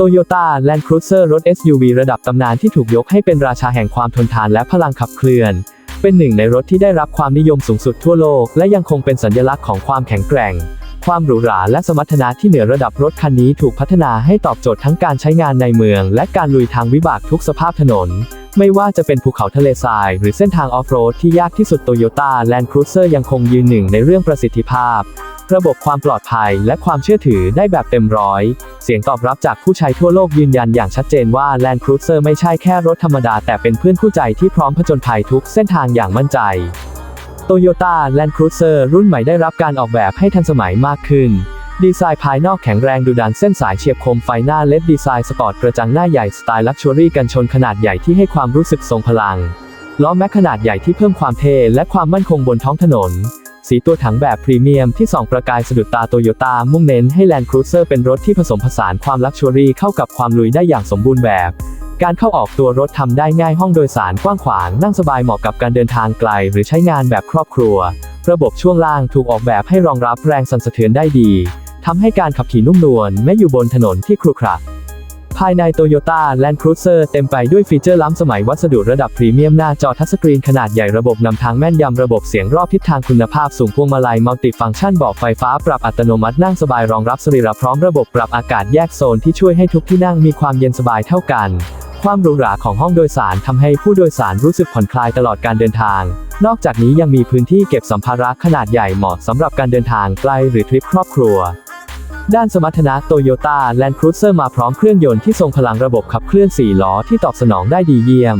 Toyota Land Cruiser รถ SUV ระดับตำนานที่ถูกยกให้เป็นราชาแห่งความทนทานและพลังขับเคลื่อน เป็นหนึ่งในรถที่ได้รับความนิยมสูงสุดทั่วโลก และยังคงเป็นสัญลักษณ์ของความแข็งแกร่ง ความหรูหราและสมรรถนะที่เหนือระดับรถคันนี้ถูกพัฒนาให้ตอบโจทย์ทั้งการใช้งานในเมือง และการลุยทางวิบากทุกสภาพถนน ไม่ว่าจะเป็นภูเขาทะเลทราย หรือเส้นทางออฟโรดที่ยากที่สุด Toyota Land Cruiser ยังคงยืนหนึ่งในเรื่องประสิทธิภาพ ระบบความปลอดภัยและความเชื่อถือได้แบบเต็มร้อย เสียงตอบรับจากผู้ใช้ทั่วโลกยืนยันอย่างชัดเจนว่า Land Cruiser ไม่ใช่แค่รถธรรมดา แต่เป็นเพื่อนคู่ใจที่พร้อมผจญภัยทุกเส้นทางอย่างมั่นใจ Toyota Land Cruiser รุ่นใหม่ได้รับการออกแบบให้ทันสมัยมากขึ้น ดีไซน์ภายนอกแข็งแรงดุดันเส้นสายเฉียบคมไฟหน้าเลดดีไซน์สปอร์ตกระจังหน้าใหญ่สไตล์ลักชัวรี่กันชนขนาดใหญ่ที่ให้ความรู้สึกทรงพลัง ล้อแม็กขนาดใหญ่ที่เพิ่มความเท่และความมั่นคงบนท้องถนน สีตัวถังแบบพรีเมียมที่ส่องประกายสะดุดตาโตโยต้ามุ่งเน้นให้ Land Cruiser เป็นรถที่ผสมผสานความลักชัวรี่เข้ากับความลุยได้อย่างสมบูรณ์แบบ การเข้าออกตัวรถทำได้ง่ายห้องโดยสารกว้างขวางนั่งสบายเหมาะกับการเดินทางไกล หรือใช้งานแบบครอบครัว ระบบช่วงล่างถูกออกแบบให้รองรับแรงสั่นสะเทือนได้ดีทำให้การขับขี่นุ่มนวลแม้อยู่บนถนนที่ครุขระ ภายใน Toyota Land Cruiser เต็มไปด้วยฟีเจอร์ล้ำสมัยวัสดุระดับพรีเมียมหน้าจอทัชสกรีนขนาดใหญ่ระบบนำทางแม่นยำระบบเสียงรอบทิศทางคุณภาพสูงพวงมาลัยมัลติฟังก์ชันบอกไฟฟ้าปรับอัตโนมัตินั่งสบายรองรับสรีระพร้อมระบบปรับอากาศแยกโซนที่ช่วยให้ทุกที่นั่งมีความเย็นสบายเท่ากัน ความหรูหราของห้องโดยสารทำให้ผู้โดยสารรู้สึกผ่อนคลายตลอดการเดินทาง นอกจากนี้ยังมีพื้นที่เก็บสัมภาระขนาดใหญ่เหมาะสำหรับการเดินทางไกลหรือทริปครอบครัว ด้านสมรรถนะ Toyota Land Cruiser มาพร้อมเครื่องยนต์ที่ทรงพลังระบบขับเคลื่อน 4 ล้อที่ตอบสนองได้ดีเยี่ยม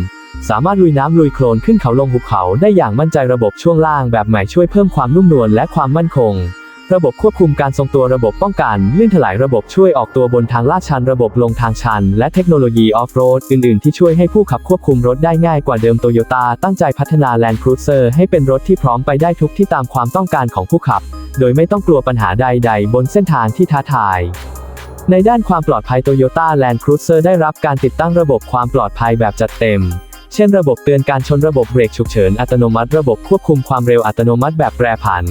สามารถลุยน้ำลุยโคลนขึ้นเขาลงหุบเขาได้อย่างมั่นใจระบบช่วงล่างแบบใหม่ช่วยเพิ่มความนุ่มนวลและความมั่นคง ระบบควบคุมการทรงตัวระบบป้องกันลื่นถลายระบบช่วยออกตัวบนทางลาดชันระบบลงทางชัน และเทคโนโลยีออฟโรดอื่น ๆ ที่ช่วยให้ผู้ขับควบคุมรถได้ง่ายกว่าเดิมโตโยต้าตั้งใจพัฒนา Land Cruiser ให้เป็นรถที่พร้อมไปได้ทุกที่ตามความต้องการของผู้ขับ โดยไม่ต้องกลัวปัญหาใดๆ บนเส้นทางที่ท้าทาย ในด้านความปลอดภัย Toyota Land Cruiser ได้รับการติดตั้งระบบความปลอดภัยแบบจัดเต็ม เช่นระบบเตือนการชนระบบเบรกฉุกเฉินอัตโนมัติ ระบบควบคุมความเร็วอัตโนมัติแบบแปรผัน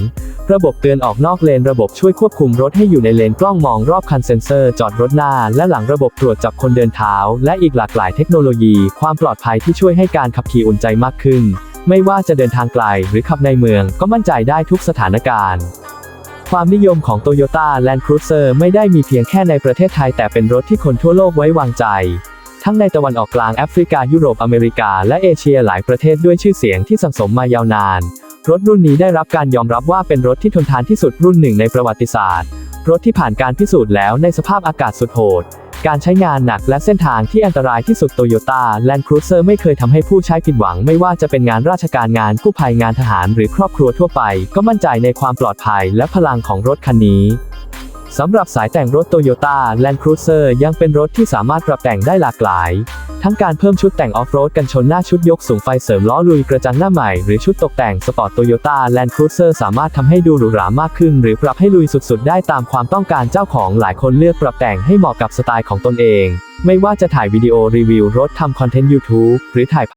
ระบบเตือนออกนอกเลน ระบบช่วยควบคุมรถให้อยู่ในเลนกล้องมองรอบคันเซ็นเซอร์จอดรถหน้า และหลังระบบตรวจจับคนเดินเท้า และอีกหลากหลายเทคโนโลยี ความปลอดภัยที่ช่วยให้การขับขี่อุ่นใจมากขึ้นไม่ว่าจะเดินทางไกลหรือขับในเมืองก็มั่นใจได้ทุกสถานการณ์ ความนิยมของ Toyota Land Cruiser ไม่ได้มีเพียงแค่ในประเทศไทย แต่เป็นรถที่คนทั่วโลกไว้วางใจ ทั้งในตะวันออกกลางแอฟริกายุโรปอเมริกา และเอเชียหลายประเทศด้วยชื่อเสียงที่สังสมมายาวนาน รถรุ่นนี้ได้รับการยอมรับว่าเป็นรถที่ทนทานที่สุดรุ่นหนึ่งในประวัติศาสตร์ รถที่ผ่านการพิสูจน์แล้วในสภาพอากาศสุดโหด การใช้งานหนักและเส้นทางที่อันตรายที่สุดโตโยต้าแลนด์ครูเซอร์ไม่เคยทำให้ผู้ใช้ผิดหวัง ไม่ว่าจะเป็นงานราชการงานกู้ภัยงานทหารหรือครอบครัวทั่วไป ก็มั่นใจในความปลอดภัยและพลังของรถคันนี้สำหรับสายแต่งรถโตโยต้าแลนด์ครูเซอร์ยังเป็นรถที่สามารถปรับแต่งได้หลากหลาย ทั้งการเพิ่มชุดแต่งออฟโรดกันชนหน้าชุดยกสูงไฟเสริมล้อลุยกระจังหน้าใหม่ หรือชุดตกแต่งสปอร์ตโตโยต้าแลนด์ครูเซอร์สามารถทำให้ดูหรูหรามากขึ้น หรือปรับให้ลุยสุดๆ ได้ตามความต้องการเจ้าของหลายคนเลือกปรับแต่งให้เหมาะกับสไตล์ของตนเอง ไม่ว่าจะถ่ายวิดีโอรีวิวรถทำคอนเทนต์ YouTube หรือถ่าย